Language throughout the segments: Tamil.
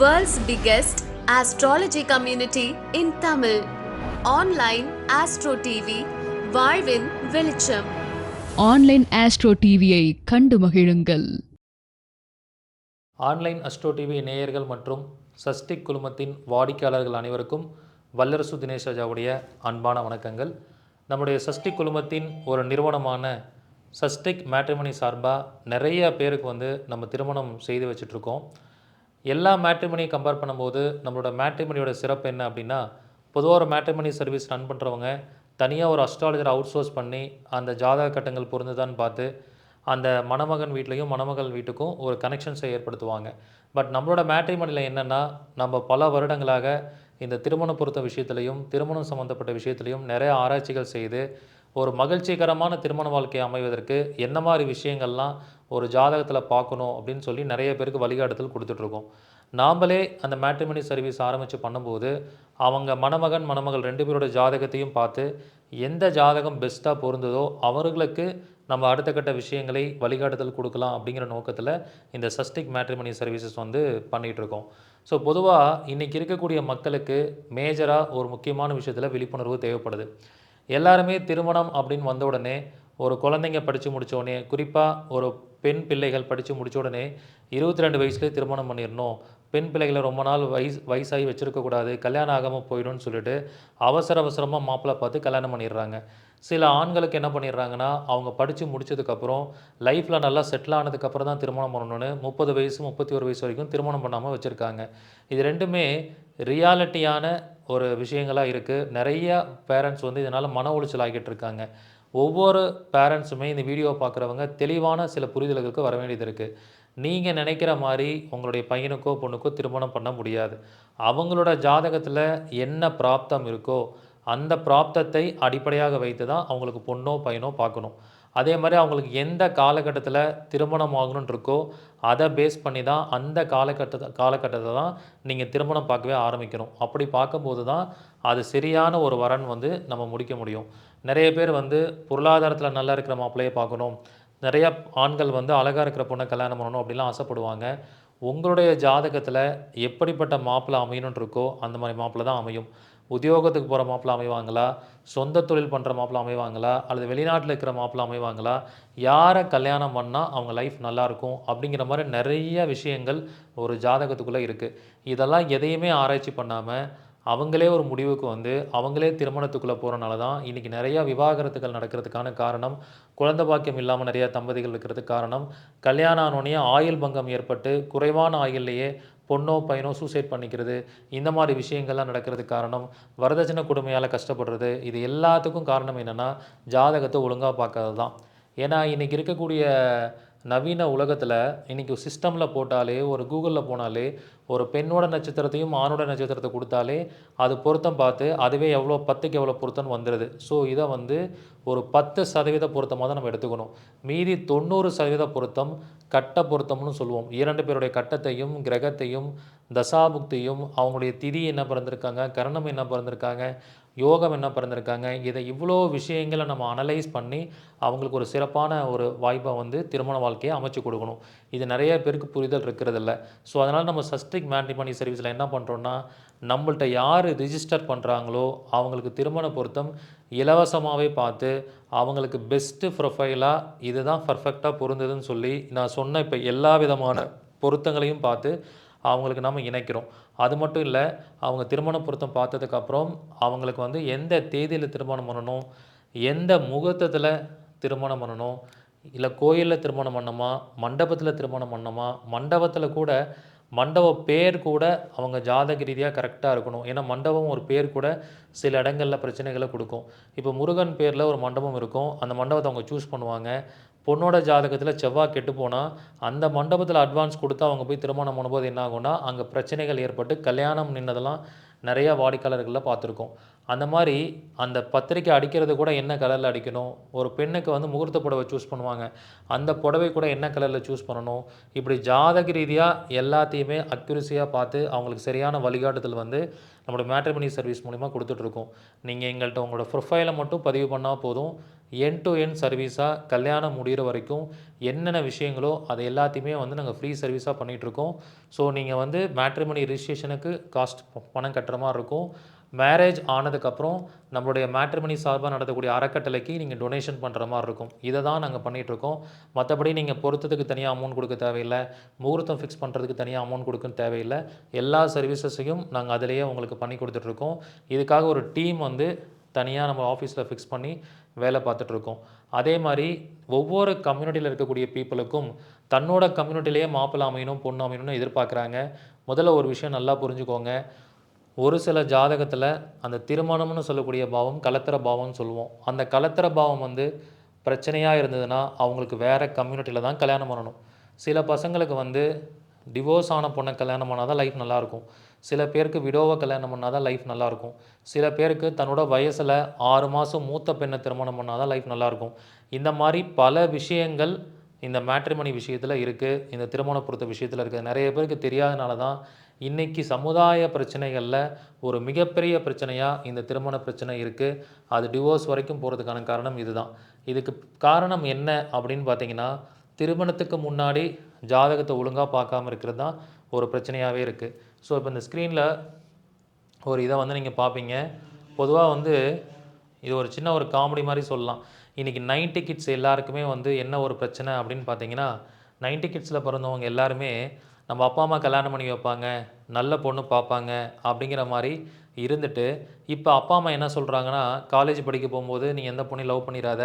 World's biggest astrology community in Tamil. Online Astro TV, வாழ்வின் வெளிச்சம். ஆன்லைன் ஆஸ்ட்ரோ டிவியை கண்டு மகிழுங்கள். ஆன்லைன் அஸ்ட்ரோ டிவி நேயர்கள் மற்றும் சஸ்டிக் குழுமத்தின் வாடிக்கையாளர்கள் அனைவருக்கும் வல்லரசு தினேஷ் ராஜாவுடைய அன்பான வணக்கங்கள். நம்முடைய சஸ்டிக் குழுமத்தின் ஒரு நிறுவனமான சஸ்டிக் மேட்ரிமனி சார்பாக நிறைய பேருக்கு வந்து நம்ம திருமணம் செய்து வச்சிட்ருக்கோம் எல்லா மேட்ரிமணியும் கம்பேர் பண்ணும்போது நம்மளோட மேட்ரிமனியோட சிறப்பு என்ன அப்படின்னா பொதுவாக ஒரு மேட்ரிமனி சர்வீஸ் ரன் பண்ணுறவங்க தனியாக ஒரு அஸ்ட்ராலஜர் அவுட் சோர்ஸ் பண்ணி அந்த ஜாதக கட்டங்கள் பொருந்துதான்னு பார்த்து அந்த மணமகன் வீட்லேயும் மணமகள் வீட்டுக்கும் ஒரு கனெக்ஷன்ஸை ஏற்படுத்துவாங்க. பட் நம்மளோட மேட்ரிமனியில் என்னென்னா நம்ம பல வருடங்களாக இந்த திருமண பொருத்த விஷயத்துலையும் திருமணம் சம்மந்தப்பட்ட விஷயத்துலையும் நிறைய ஆராய்ச்சிகள் செய்து ஒரு மகிழ்ச்சிகரமான திருமண வாழ்க்கை அமைவதற்கு என்ன மாதிரி விஷயங்கள்லாம் ஒரு ஜாதகத்தில் பார்க்கணும் அப்படின்னு சொல்லி நிறைய பேருக்கு வழிகாட்டுதல் கொடுத்துட்ருக்கோம். நாம்மளே அந்த மேட்ரிமனி சர்வீஸ் ஆரம்பித்து பண்ணும்போது அவங்க மணமகன் மணமகள் ரெண்டு பேரோட ஜாதகத்தையும் பார்த்து எந்த ஜாதகம் பெஸ்ட்டாக பொருந்ததோ அவர்களுக்கு நம்ம அடுத்த கட்ட விஷயங்களை வழிகாட்டுதல் கொடுக்கலாம் அப்படிங்கிற நோக்கத்தில் இந்த சஸ்டிக் மேட்ரிமனி சர்வீசஸ் வந்து பண்ணிகிட்ருக்கோம் ஸோ பொதுவாக இன்றைக்கி இருக்கக்கூடிய மக்களுக்கு மேஜராக ஒரு முக்கியமான விஷயத்தில் விழிப்புணர்வு தேவைப்படுது. எல்லாருமே திருமணம் அப்படின்னு வந்த உடனே ஒரு குழந்தைங்க படித்து முடித்தோடனே குறிப்பாக ஒரு பெண் பிள்ளைகள் படித்து முடித்த உடனே இருபத்தி ரெண்டு வயசுலேயே திருமணம் பண்ணிடணும். பெண் பிள்ளைகளை ரொம்ப நாள் வயசு வயசாகி வச்சுருக்கக்கூடாது கல்யாணம் ஆகாமல் போயிடும்னு சொல்லிட்டு அவசர அவசரமாக மாப்பிள்ளை பார்த்து கல்யாணம் பண்ணிடுறாங்க. சில ஆண்களுக்கு என்ன பண்ணிடுறாங்கன்னா அவங்க படித்து முடிச்சதுக்கப்புறம் லைஃப்பில் நல்லா செட்டில் ஆனதுக்கப்புறம் தான் திருமணம் பண்ணணும்னு முப்பது வயசு முப்பத்தி ஒரு வயசு வரைக்கும் திருமணம் பண்ணாமல் வச்சுருக்காங்க. இது ரெண்டுமே ரியாலிட்டியான ஒரு விஷயங்களாக இருக்குது நிறைய பேரண்ட்ஸ் வந்து இதனால் மன உளைச்சல் ஆகிட்டு இருக்காங்க. ஒவ்வொரு பேரண்ட்ஸுமே இந்த வீடியோ பார்க்குறவங்க தெளிவான சில புரிதல்களுக்கு வர வேண்டியது இருக்குது நீங்கள் நினைக்கிற மாதிரி உங்களுடைய பையனுக்கோ பொண்ணுக்கோ திருமணம் பண்ண முடியாது. அவங்களோட ஜாதகத்தில் என்ன பிராப்தம் இருக்கோ அந்த பிராப்தத்தை அடிப்படையாக வைத்து தான் அவங்களுக்கு பொண்ணோ பையனோ பார்க்கணும். அதே மாதிரி அவங்களுக்கு எந்த காலகட்டத்தில் திருமணம் ஆகணும்னு இருக்கோ அதை பேஸ் பண்ணி தான் அந்த காலகட்டத்தை காலகட்டத்தை தான் நீங்கள் திருமணம் பார்க்கவே ஆரம்பிக்கணும். அப்படி பார்க்கும்போது தான் அது சரியான ஒரு வரன் வந்து நம்ம முடிக்க முடியும். நிறைய பேர் வந்து பொருளாதாரத்தில் நல்லா இருக்கிற மாப்பிள்ளையை பார்க்கணும். நிறைய ஆண்கள் வந்து அழகாக இருக்கிற பொண்ணை கல்யாணம் பண்ணணும் அப்படிலாம் ஆசைப்படுவாங்க. உங்களுடைய ஜாதகத்தில் எப்படிப்பட்ட மாப்பிள்ளை அமையணுன்ட்ருக்கோ இருக்கோ அந்த மாதிரி மாப்பிள்ளை தான் அமையும். உத்தியோகத்துக்கு போகிற மாப்பிள்ள அமைவாங்களா? சொந்த தொழில் பண்ணுற மாப்பிள அமைவாங்களா? அல்லது வெளிநாட்டில் இருக்கிற மாப்பிள்ள அமைவாங்களா? யாரை கல்யாணம் பண்ணால் அவங்க லைஃப் நல்லாயிருக்கும் அப்படிங்கிற மாதிரி நிறைய விஷயங்கள் ஒரு ஜாதகத்துக்குள்ளே இருக்குது இதெல்லாம் எதையுமே ஆராய்ச்சி பண்ணாமல் அவங்களே ஒரு முடிவுக்கு வந்து அவங்களே திருமணத்துக்குள்ளே போகிறனால தான் இன்றைக்கி நிறையா விவாகரத்துகள் நடக்கிறதுக்கான காரணம் குழந்தை பாக்கியம் இல்லாமல் நிறையா தம்பதிகள் இருக்கிறதுக்கு காரணம் கல்யாணம் ஆனோடனே ஆயுள் பங்கம் ஏற்பட்டு குறைவான ஆயுள்லேயே பொண்ணோ பையனோ சூசைட் பண்ணிக்கிறது இந்த மாதிரி விஷயங்கள்லாம் நடக்கிறதுக்கு காரணம் வரதட்சணை கொடுமையால் கஷ்டப்படுறது இது எல்லாத்துக்கும் காரணம் என்னென்னா ஜாதகத்தை ஒழுங்காக பார்க்கறது தான் ஏன்னா இன்றைக்கி இருக்கக்கூடிய நவீன உலகத்தில் இன்றைக்கி சிஸ்டமில் போட்டாலே ஒரு கூகுளில் போனாலே ஒரு பெண்ணோட நட்சத்திரத்தையும் ஆணோட நட்சத்திரத்தை கொடுத்தாலே அது பொருத்தம் பார்த்து அதுவே எவ்வளோ பத்துக்கு எவ்வளோ பொருத்தம்னு வந்துடுது ஸோ இதை வந்து ஒரு பத்து சதவீத பொருத்தமாக தான் நம்ம எடுத்துக்கணும். மீதி தொண்ணூறு சதவீத பொருத்தம் கட்ட பொருத்தம்னு சொல்லுவோம். இரண்டு பேருடைய கட்டத்தையும் கிரகத்தையும் தசாபுக்தியும் அவங்களுடைய திதி என்ன பிறந்திருக்காங்க கரணம் என்ன பிறந்திருக்காங்க யோகம் என்ன பிறந்திருக்காங்க? இதை இவ்வளோ விஷயங்களை நம்ம அனலைஸ் பண்ணி அவங்களுக்கு ஒரு சிறப்பான ஒரு வாய்ப்பை வந்து திருமண வாழ்க்கையை அமைச்சு கொடுக்கணும். இது நிறைய பேருக்கு புரிதல் இருக்கிறதில்ல. ஸோ அதனால் நம்ம சஸ்டிக் மேட்ரிமனி சர்வீஸில் என்ன பண்ணுறோன்னா நம்மள்ட்ட யார் ரிஜிஸ்டர் பண்ணுறாங்களோ அவங்களுக்கு திருமண பொருத்தம் இலவசமாகவே பார்த்து அவங்களுக்கு பெஸ்ட்டு ப்ரொஃபைலாக இதுதான் பர்ஃபெக்டாக பொருந்ததுன்னு சொல்லி நான் சொன்ன இப்போ எல்லா விதமான பொருத்தங்களையும் பார்த்து அவங்களுக்கு நம்ம இணைக்கிறோம். அது மட்டும் இல்லை அவங்க திருமண பொருத்தம் பார்த்ததுக்கப்புறம் அவங்களுக்கு வந்து எந்த தேதியில் திருமணம் பண்ணணும் எந்த முகூர்த்தத்தில் திருமணம் பண்ணணும் இல்லை கோயிலில் திருமணம் பண்ணணுமா மண்டபத்தில் திருமணம் பண்ணணுமா மண்டபத்தில் கூட மண்டப பேர் கூட அவங்க ஜாதக ரீதியாக கரெக்டாக இருக்கணும். ஏன்னா மண்டபம் ஒரு பேர் கூட சில இடங்களில் பிரச்சனைகளை கொடுக்கும். இப்போ முருகன் பேரில் ஒரு மண்டபம் இருக்கும். அந்த மண்டபத்தை அவங்க சூஸ் பண்ணுவாங்க. பொண்ணோட ஜாதகத்தில் செவ்வாய் கெட்டு போனால் அந்த மண்டபத்தில் அட்வான்ஸ் கொடுத்து அவங்க போய் திருமணம் பண்ணும்போது என்ன ஆகும்னா அங்கே பிரச்சனைகள் ஏற்பட்டு கல்யாணம் நின்னதெல்லாம் நிறையா வாடிக்கையாளர்களில் பார்த்துருக்கோம். அந்த மாதிரி அந்த பத்திரிக்கை அடிக்கிறது கூட என்ன கலரில் அடிக்கணும்? ஒரு பெண்ணுக்கு வந்து முகூர்த்த புடவை சூஸ் பண்ணுவாங்க. அந்த புடவை கூட என்ன கலரில் சூஸ் பண்ணணும்? இப்படி ஜாதக ரீதியாக எல்லாத்தையுமே அக்யூரஸியாக பார்த்து அவங்களுக்கு சரியான வழிகாட்டுதல் வந்து நம்மளோட மேட்ரிமனி சர்வீஸ் மூலிமா கொடுத்துட்ருக்கோம் நீங்கள் எங்கள்கிட்ட உங்களோட ப்ரொஃபைலை மட்டும் பதிவு பண்ணால் போதும். என் டு என் சர்வீஸாக கல்யாணம் முடிகிற வரைக்கும் என்னென்ன விஷயங்களோ அது எல்லாத்தையுமே வந்து நாங்கள் ஃப்ரீ சர்வீஸாக பண்ணிகிட்ருக்கோம் ஸோ நீங்கள் வந்து மேட்ரிமனி ரிஜிஸ்ட்ரேஷனுக்கு காஸ்ட் பணம் கட்டுற மாதிரி இருக்கும். மேரேஜ் ஆனதுக்கப்புறம் நம்மளுடைய மேட்ரிமனி சார்பாக நடத்தக்கூடிய அறக்கட்டளைக்கு நீங்கள் டொனேஷன் பண்ணுற மாதிரி இருக்கும். இதை தான் நாங்கள் பண்ணிகிட்ருக்கோம் மற்றபடி நீங்கள் பொருத்தத்துக்கு தனியாக அமௌண்ட் கொடுக்க தேவையில்லை. முகூர்த்தம் ஃபிக்ஸ் பண்ணுறதுக்கு தனியாக அமௌண்ட் கொடுக்க தேவையில்லை. எல்லா சர்வீசஸையும் நாங்கள் அதிலேயே உங்களுக்கு பண்ணி கொடுத்துட்ருக்கோம் இதுக்காக ஒரு டீம் வந்து தனியாக நம்ம ஆஃபீஸில் ஃபிக்ஸ் பண்ணி வேலை பார்த்துட்ருக்கோம் அதே மாதிரி ஒவ்வொரு கம்யூனிட்டியில் இருக்கக்கூடிய பீப்புளுக்கும் தன்னோட கம்யூனிட்டிலேயே மாப்பிள்ள அமையணும் பொண்ணு அமையணும்னு எதிர்பார்க்குறாங்க. முதல்ல ஒரு விஷயம் நல்லா புரிஞ்சுக்கோங்க. ஒரு சில ஜாதகத்தில் அந்த திருமணம்னு சொல்லக்கூடிய பாவம் கலத்திர பாவம்னு சொல்லுவோம். அந்த கலத்திர பாவம் வந்து பிரச்சனையாக இருந்ததுன்னா அவங்களுக்கு வேறு கம்யூனிட்டியில் தான் கல்யாணம் பண்ணணும். சில பசங்களுக்கு வந்து டிவோர்ஸ் ஆன பொண்ணை கல்யாணம் பண்ணால் தான் லைஃப் நல்லாயிருக்கும். சில பேருக்கு விடோவை கல்யாணம் பண்ணால் தான் லைஃப் நல்லாயிருக்கும். சில பேருக்கு தன்னோட வயசில் ஆறு மாதம் மூத்த பெண்ணை திருமணம் பண்ணால் தான் லைஃப் நல்லாயிருக்கும். இந்த மாதிரி பல விஷயங்கள் இந்த மேட்ரிமனி விஷயத்தில் இருக்குது இந்த திருமண பொறுத்த விஷயத்தில் இருக்குது நிறைய பேருக்கு தெரியாதனால தான் இன்றைக்கி சமுதாய பிரச்சனைகளில் ஒரு மிகப்பெரிய பிரச்சனையாக இந்த திருமண பிரச்சனை இருக்குது அது டிவோர்ஸ் வரைக்கும் போகிறதுக்கான காரணம் இதுதான். இதுக்கு காரணம் என்ன அப்படின்னு பார்த்தீங்கன்னா திருமணத்துக்கு முன்னாடி ஜாதகத்தை ஒழுங்காக பார்க்காம இருக்கிறது தான் ஒரு பிரச்சனையாகவே இருக்குது ஸோ இப்போ இந்த ஸ்க்ரீனில் ஒரு இதை வந்து நீங்கள் பார்ப்பீங்க. பொதுவாக வந்து இது ஒரு சின்ன ஒரு காமெடி மாதிரி சொல்லலாம். இன்றைக்கி நைன்டி கிட்ஸ் எல்லாருக்குமே வந்து என்ன ஒரு பிரச்சனை அப்படின்னு பார்த்தீங்கன்னா நைன்டி கிட்ஸில் பிறந்தவங்க எல்லாருமே நம்ம அப்பா அம்மா கல்யாணம் பண்ணி வைப்பாங்க நல்ல பொண்ணு பார்ப்பாங்க அப்படிங்கிற மாதிரி இருந்துட்டு இப்போ அப்பா அம்மா என்ன சொல்கிறாங்கன்னா காலேஜ் படிக்க போகும்போது நீ எந்த பொண்ணையும் லவ் பண்ணிடாத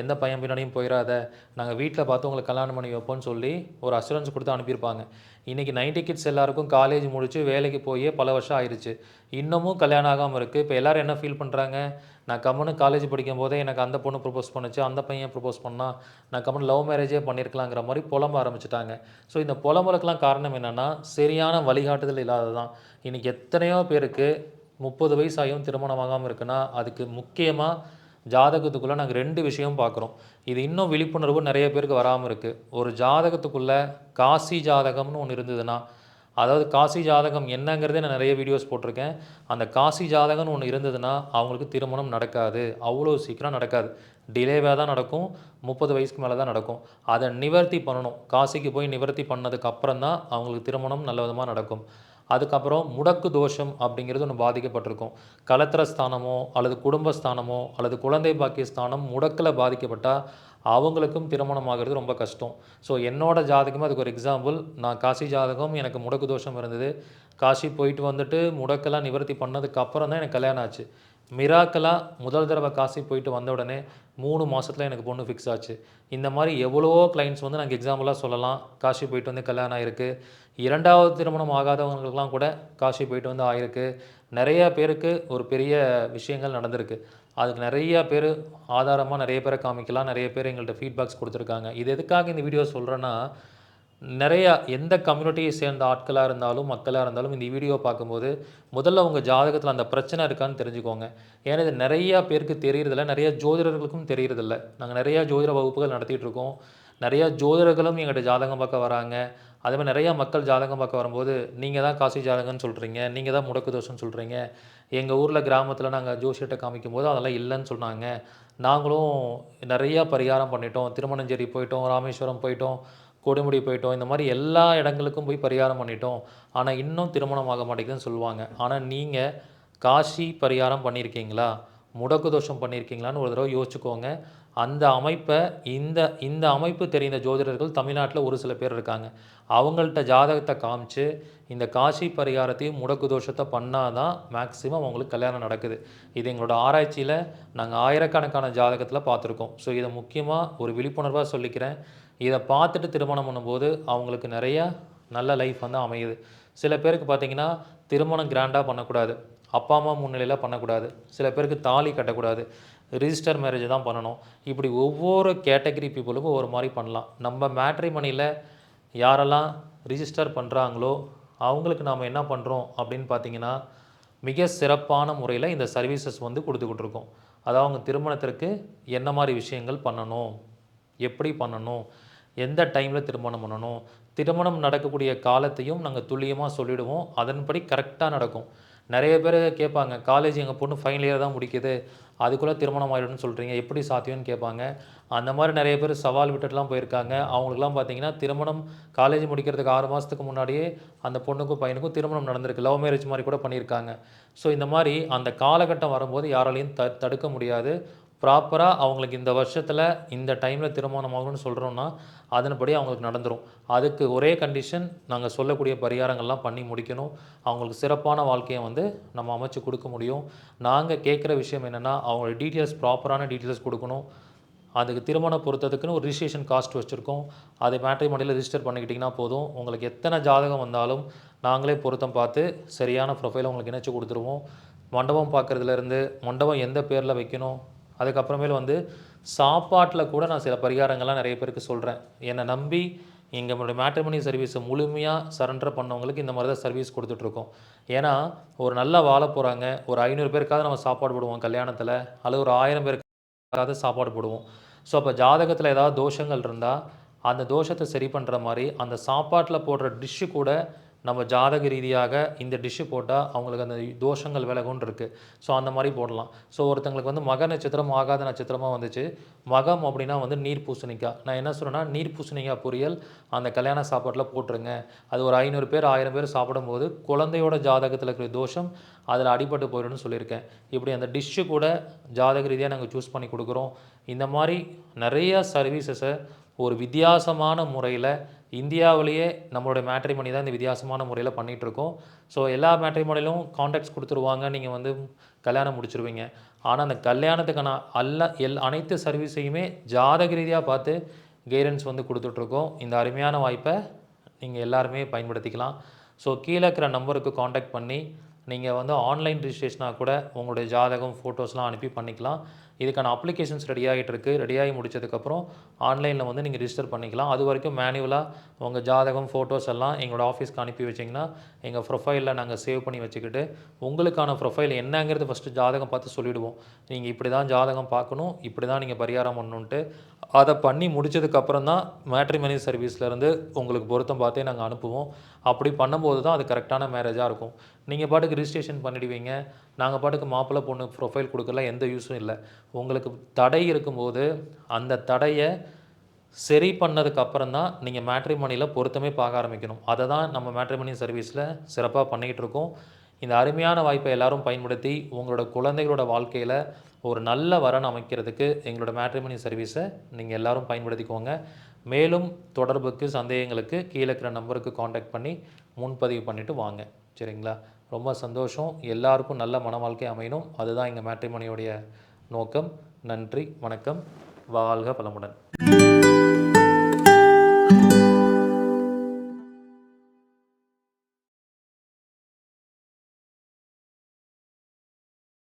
எந்த பையன் பின்னாடியும் போயிடாத நாங்கள் வீட்டில் பார்த்து உங்களுக்கு கல்யாணம் பண்ணி வைப்போம்னு சொல்லி ஒரு அசூரன்ஸ் கொடுத்து அனுப்பியிருப்பாங்க. இன்றைக்கி நைன்டி கிட்ஸ் எல்லாருக்கும் காலேஜ் முடித்து வேலைக்கு போய் பல வருஷம் ஆயிடுச்சு இன்னமும் கல்யாணம் ஆகாமல் இருக்குது இப்போ எல்லாரும் என்ன ஃபீல் பண்ணுறாங்க நான் கம்மனு காலேஜ் படிக்கும் போதே எனக்கு அந்த பொண்ணு ப்ரப்போஸ் பண்ணுச்சு அந்த பையன் ப்ரப்போஸ் பண்ணால் நான் கம்மனு லவ் மேரேஜே பண்ணியிருக்கலாங்கிற மாதிரி புலம்ப ஆரம்பிச்சிட்டாங்க. ஸோ இந்த புலம்பலுக்கெல்லாம் காரணம் என்னென்னா சரியான வழிகாட்டுதல் இல்லாததான் இன்றைக்கி எத்தனையோ பேருக்கு முப்பது வயசாகியும் திருமணமாகாமல் இருக்குன்னா அதுக்கு முக்கியமாக ஜாதகத்துக்குள்ளே நாங்கள் ரெண்டு விஷயம் பார்க்குறோம் இது இன்னும் விழிப்புணர்வு நிறைய பேருக்கு வராமல் இருக்குது ஒரு ஜாதகத்துக்குள்ளே காசி ஜாதகம்னு ஒன்று இருந்ததுன்னா அதாவது காசி ஜாதகம் என்னங்கிறதே நான் நிறைய வீடியோஸ் போட்டிருக்கேன். அந்த காசி ஜாதகம்னு ஒன்று இருந்ததுன்னா அவங்களுக்கு திருமணம் நடக்காது. அவ்வளோ சீக்கிரம் நடக்காது. டிலேவாக தான் நடக்கும். முப்பது வயசுக்கு மேலே தான் நடக்கும். அதை நிவர்த்தி பண்ணணும். காசிக்கு போய் நிவர்த்தி பண்ணதுக்கு அப்புறம் தான் அவங்களுக்கு திருமணம் நல்ல விதமாக நடக்கும். அதுக்கப்புறம் முடக்கு தோஷம் அப்படிங்கிறது ஒன்று பாதிக்கப்பட்டிருக்கும். கலத்திரஸ்தானமோ அல்லது குடும்பஸ்தானமோ அல்லது குழந்தை பாக்கிய ஸ்தானம் முடக்கில் பாதிக்கப்பட்டால் அவங்களுக்கும் திருமணம் ஆகிறது ரொம்ப கஷ்டம். ஸோ என்னோட ஜாதகமே அதுக்கு ஒரு எக்ஸாம்பிள் நான் காசி ஜாதகம் எனக்கு முடக்கு தோஷம் இருந்தது. காசி போயிட்டு வந்துட்டு முடக்கெல்லாம் நிவர்த்தி பண்ணதுக்கு அப்புறம் தான் எனக்கு கல்யாணம் ஆச்சு. மிராக்கலாக முதல் தடவை காசி போயிட்டு வந்த உடனே மூணு மாதத்தில் எனக்கு பொண்ணு ஃபிக்ஸ் ஆச்சு. இந்த மாதிரி எவ்வளோ கிளைண்ட்ஸ் வந்து நாங்கள் எக்ஸாம்பிளாக சொல்லலாம். காசி போயிட்டு வந்து கல்யாணம் ஆகிருக்கு இரண்டாவது திருமணம் ஆகாதவங்களுக்கெல்லாம் கூட காசி போயிட்டு வந்து ஆயிருக்கு. நிறைய பேருக்கு ஒரு பெரிய விஷயங்கள் நடந்திருக்கு. அதுக்கு நிறைய பேர் ஆதாரமாக நிறைய பேரை காமிக்கலாம். நிறைய பேர் எங்கள்கிட்ட ஃபீட்பேக்ஸ் கொடுத்துருக்காங்க. இது எதுக்காக இந்த வீடியோ சொல்கிறேன்னா நிறையா எந்த கம்யூனிட்டியை சேர்ந்த ஆட்களாக இருந்தாலும் மக்களாக இருந்தாலும் இந்த வீடியோ பார்க்கும்போது முதல்ல உங்கள் ஜாதகத்தில் அந்த பிரச்சனை இருக்கான்னு தெரிஞ்சுக்கோங்க. ஏன்னா இது நிறையா பேருக்கு தெரியறதில்ல. நிறைய ஜோதிடர்களுக்கும் தெரியறதில்ல. நாங்கள் நிறையா ஜோதிட வகுப்புகள் நடத்திட்டுருக்கோம் நிறையா ஜோதிடர்களும் எங்கள்கிட்ட ஜாதகம் பார்க்க வராங்க. அதே மாதிரி நிறையா மக்கள் ஜாதகம் பார்க்க வரும்போது நீங்கள் தான் காசி ஜாதகம்னு சொல்கிறீங்க நீங்கள் தான் முடக்கு தோஷம்னு சொல்கிறீங்க எங்கள் ஊரில் கிராமத்தில் நாங்கள் ஜோசியர்கிட்ட காமிக்கும் போது அதெல்லாம் இல்லைன்னு சொன்னாங்க. நாங்களும் நிறையா பரிகாரம் பண்ணிட்டோம். திருமணஞ்சேரி போயிட்டோம் ராமேஸ்வரம் போயிட்டோம் கொடுமுடி போயிட்டோம். இந்த மாதிரி எல்லா இடங்களுக்கும் போய் பரிகாரம் பண்ணிட்டோம். ஆனால் இன்னும் திருமணம் ஆக மாட்டேங்குதுன்னு சொல்லுவாங்க. ஆனால் நீங்கள் காசி பரிகாரம் பண்ணியிருக்கீங்களா? முடக்கு தோஷம் பண்ணியிருக்கீங்களான்னு ஒரு தடவை யோசிச்சுக்கோங்க. அந்த அமைப்பை இந்த இந்த அமைப்பு தெரிந்த ஜோதிடர்கள் தமிழ்நாட்டில் ஒரு சில பேர் இருக்காங்க. அவங்கள்ட்ட ஜாதகத்தை காமிச்சு இந்த காசி பரிகாரத்தையும் முடக்கு தோஷத்தை பண்ணால் தான் மேக்ஸிமம் அவங்களுக்கு கல்யாணம் நடக்குது. இது எங்களோட ஆராய்ச்சியில் நாங்கள் ஆயிரக்கணக்கான ஜாதகத்தில் பார்த்துருக்கோம். ஸோ இதை முக்கியமாக ஒரு விழிப்புணர்வாக சொல்லிக்கிறேன். இதை பார்த்துட்டு திருமணம் பண்ணும்போது அவங்களுக்கு நிறையா நல்ல லைஃப் வந்து அமையுது. சில பேருக்கு பார்த்தீங்கன்னா திருமணம் கிராண்டாக பண்ணக்கூடாது. அப்பா அம்மா முன்னிலையில் பண்ணக்கூடாது. சில பேருக்கு தாலி கட்டக்கூடாது. ரிஜிஸ்டர் மேரேஜ் தான் பண்ணணும். இப்படி ஒவ்வொரு கேட்டகரி பீப்புளுக்கும் ஒரு மாதிரி பண்ணலாம். நம்ம மேட்ரிமனியில் யாரெல்லாம் ரிஜிஸ்டர் பண்ணுறாங்களோ அவங்களுக்கு நாம் என்ன பண்ணுறோம் அப்படின்னு பார்த்தீங்கன்னா மிக சிறப்பான முறையில் இந்த சர்வீசஸ் வந்து கொடுத்துக்கிட்ருக்கோம் அதாவது அவங்க திருமணத்திற்கு என்ன மாதிரி விஷயங்கள் பண்ணணும்? எப்படி பண்ணணும்? எந்த டைமில் திருமணம் பண்ணணும்? திருமணம் நடக்கக்கூடிய காலத்தையும் நாங்கள் துல்லியமாக சொல்லிவிடுவோம் அதன்படி கரெக்டாக நடக்கும். நிறைய பேர் கேட்பாங்க காலேஜ் எங்கள் பொண்ணு ஃபைனல் இயர் தான் முடிக்குது அதுக்குள்ளே திருமணம் ஆகிடும்னு சொல்கிறீங்க எப்படி சாத்தியம்னு கேட்பாங்க. அந்த மாதிரி நிறைய பேர் சவால் விட்டுட்டுலாம் போயிருக்காங்க. அவங்களுக்குலாம் பார்த்தீங்கன்னா திருமணம் காலேஜ் முடிக்கிறதுக்கு ஆறு மாதத்துக்கு முன்னாடியே அந்த பொண்ணுக்கும் பையனுக்கும் திருமணம் நடந்திருக்கு. லவ் மேரேஜ் மாதிரி கூட பண்ணியிருக்காங்க. ஸோ இந்த மாதிரி அந்த காலகட்டம் வரும்போது யாராலையும் த தடுக்க முடியாது. ப்ராப்பராக அவங்களுக்கு இந்த வருஷத்தில் இந்த டைமில் திருமணம் ஆகணும்னு சொல்கிறோன்னா அதன்படி அவங்களுக்கு நடந்துரும். அதுக்கு ஒரே கண்டிஷன் நாங்கள் சொல்லக்கூடிய பரிகாரங்கள்லாம் பண்ணி முடிக்கணும். அவங்களுக்கு சிறப்பான வாழ்க்கையை வந்து நம்ம அமைச்சு கொடுக்க முடியும். நாங்கள் கேட்குற விஷயம் என்னென்னா அவங்களோட டீட்டெயில்ஸ் ப்ராப்பரான டீட்டெயில்ஸ் கொடுக்கணும். அதுக்கு திருமண பொருத்தத்துக்குன்னு ஒரு ரிஜிஸ்ட்ரேஷன் காஸ்ட் வச்சுருக்கோம். அதை மேட்ரிமோனியில் ரிஜிஸ்டர் பண்ணிக்கிட்டிங்கன்னா போதும். உங்களுக்கு எத்தனை ஜாதகம் வந்தாலும் நாங்களே பொருத்தம் பார்த்து சரியான ப்ரொஃபைலை உங்களுக்கு இணைச்சி கொடுத்துருவோம். மண்டபம் பார்க்குறதுலேருந்து மண்டபம் எந்த பேரில் வைக்கணும்? அதுக்கப்புறமேல் வந்து சாப்பாட்டில் கூட நான் சில பரிகாரங்கள்லாம் நிறைய பேருக்கு சொல்கிறேன் என்னை நம்பி எங்களுடைய மேட்ரிமனி சர்வீஸை முழுமையாக சரண்டர் பண்ணவங்களுக்கு இந்த மாதிரி தான் சர்வீஸ் கொடுத்துட்ருக்கோம். ஏன்னா ஒரு நல்லா வாழ போகிறாங்க ஒரு ஐநூறு பேருக்காவது நம்ம சாப்பாடு போடுவோம் கல்யாணத்தில் அல்லது ஒரு ஆயிரம் பேருக்காவது சாப்பாடு போடுவோம். ஸோ அப்போ ஜாதகத்தில் ஏதாவது தோஷங்கள் இருந்தால் அந்த தோஷத்தை சரி பண்ணுற மாதிரி அந்த சாப்பாட்டில் போடுற டிஷ்ஷு கூட நம்ம ஜாதக ரீதியாக இந்த டிஷ்ஷு போட்டால் அவங்களுக்கு அந்த தோஷங்கள் விலகும்னு இருக்குது ஸோ அந்த மாதிரி போடலாம். ஸோ ஒருத்தங்களுக்கு வந்து மக நட்சத்திரம் ஆகாத நட்சத்திரமாக வந்துச்சு. மகம் அப்படின்னா வந்து நீர் பூசணிக்காய். நான் என்ன சொல்கிறேன்னா நீர் பூசணிக்காய் பொரியல் அந்த கல்யாண சாப்பாட்டில் போட்டுருங்க. அது ஒரு ஐநூறு பேர் ஆயிரம் பேர் சாப்பிடும்போது குழந்தையோட ஜாதகத்தில் இருக்கிற தோஷம் அதில் அடிபட்டு போயிடும்னு சொல்லியிருக்கேன். இப்படி அந்த டிஷ்ஷு கூட ஜாதக ரீதியாக நாங்கள் சூஸ் பண்ணி கொடுக்குறோம். இந்த மாதிரி நிறைய சர்வீசஸை ஒரு வித்தியாசமான முறையில் இந்தியாவிலேயே நம்மளுடைய மேட்ரிமோனி தான் இந்த வித்தியாசமான முறையில் பண்ணிகிட்ருக்கோம் ஸோ எல்லா மேட்ரிமோனிலும் காண்டாக்ட்ஸ் கொடுத்துருவாங்க. நீங்கள் வந்து கல்யாணம் முடிச்சிருவீங்க. ஆனால் அந்த கல்யாணத்துக்கான அல்ல எல் அனைத்து சர்வீஸையுமே ஜாதக ரீதியாக பார்த்து கைடன்ஸ் வந்து கொடுத்துட்ருக்கோம். இந்த அருமையான வாய்ப்பை நீங்கள் எல்லாருமே பயன்படுத்திக்கலாம். ஸோ கீழே இருக்கிற நம்பருக்கு காண்டாக்ட் பண்ணி நீங்கள் வந்து ஆன்லைன் ரிஜிஸ்ட்ரேஷனாக கூட உங்களுடைய ஜாதகம் ஃபோட்டோஸ்லாம் அனுப்பி பண்ணிக்கலாம். இதுக்கான அப்ளிகேஷன்ஸ் ரெடி ஆகிட்டு இருக்கு ரெடியாகி முடிச்சதுக்கப்புறம் ஆன்லைனில் வந்து நீங்கள் ரிஜிஸ்டர் பண்ணிக்கலாம். அது வரைக்கும் மேனுவலாக உங்கள் ஜாதகம் ஃபோட்டோஸ் எல்லாம் எங்களோட ஆஃபீஸ்க்கு அனுப்பி வச்சிங்கன்னா எங்கள் ப்ரொஃபைலில் நாங்கள் சேவ் பண்ணி வச்சுக்கிட்டு உங்களுக்கான ப்ரொஃபைல் என்னங்கிறது ஃபஸ்ட்டு ஜாதகம் பார்த்து சொல்லிவிடுவோம் நீங்கள் இப்படி தான் ஜாதகம் பார்க்கணும் இப்படி தான் நீங்கள் பரிகாரம் பண்ணணுன்ட்டு அதை பண்ணி முடித்ததுக்கப்புறம் தான் மேட்ரிமனி சர்வீஸ்லேருந்து உங்களுக்கு பொருத்தம் பார்த்தே நாங்கள் அனுப்புவோம். அப்படி பண்ணும்போது தான் அது கரெக்டான மேரேஜாக இருக்கும். நீங்கள் பாட்டுக்கு ரிஜிஸ்ட்ரேஷன் பண்ணிடுவீங்க. நாங்கள் பாட்டுக்கு மாப்பிள்ளை பொண்ணு ப்ரொஃபைல் கொடுக்கல எந்த யூஸும் இல்லை. உங்களுக்கு தடை இருக்கும்போது அந்த தடையை சரி பண்ணதுக்கு அப்புறம் தான் நீங்கள் மேட்ரிமணியில் பொருத்தமே பார்க்க ஆரம்பிக்கணும். அதை தான் நம்ம மேட்ரிமணி சர்வீஸில் சிறப்பாக பண்ணிக்கிட்டு இருக்கோம். இந்த அருமையான வாய்ப்பை எல்லாரும் பயன்படுத்தி உங்களோட குழந்தைகளோட வாழ்க்கையில் ஒரு நல்ல வரன் அமைக்கிறதுக்கு எங்களோட மேட்ரிமணி சர்வீஸை நீங்கள் எல்லாரும் பயன்படுத்திக்கோங்க. மேலும் தொடர்புக்கு சந்தேகங்களுக்கு கீழே இருக்கிற நம்பருக்கு காண்டாக்ட் பண்ணி முன்பதிவு பண்ணிவிட்டு வாங்க. சரிங்களா? ரொம்ப சந்தோஷம். எல்லாருக்கும் நல்ல மன வாழ்க்கை அமையணும். அதுதான் எங்கள் மேட்ரிமணியோடைய நோக்கம். நன்றி வணக்கம். வாழ்க பலமுடன்